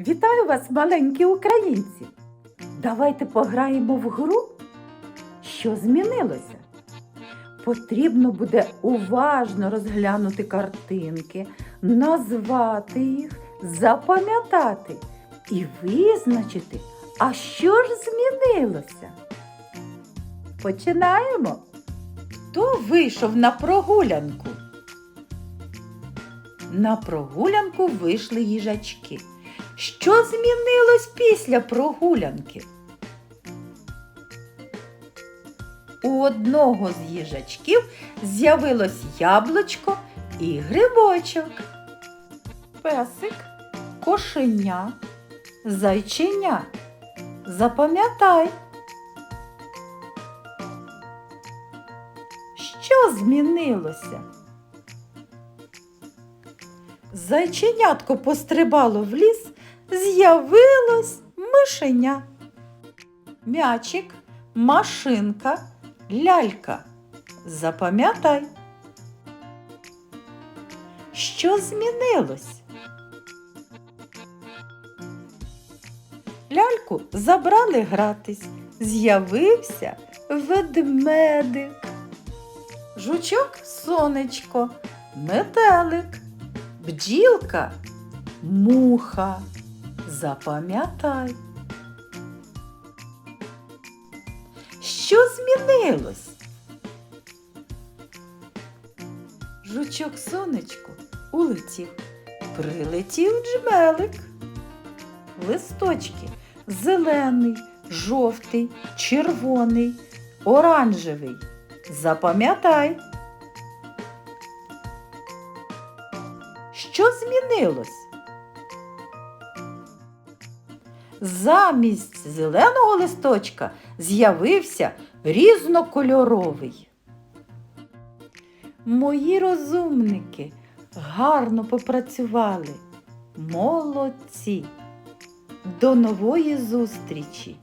Вітаю вас, маленькі українці! Давайте пограємо в гру, що змінилося. Потрібно буде уважно розглянути картинки, назвати їх, запам'ятати і визначити, а що ж змінилося. Починаємо. Хто вийшов на прогулянку? На прогулянку вийшли їжачки. Що змінилось після прогулянки? У одного з їжачків з'явилось яблучко і грибочок. Песик, кошеня, зайченя. Запам'ятай. Що змінилося? Зайченятко пострибало в ліс, з'явилось мишеня. М'ячик, машинка, лялька. Запам'ятай. Що змінилось? Ляльку забрали гратись, з'явився ведмедик. Жучок сонечко, метелик, бджілка, муха. Запам'ятай. Що змінилось? Жучок сонечко улетів, прилетів джмелик. Листочки зелений, жовтий, червоний, оранжевий. Запам'ятай. Що змінилось? Замість зеленого листочка з'явився різнокольоровий. Мої розумники гарно попрацювали. Молодці. До нової зустрічі!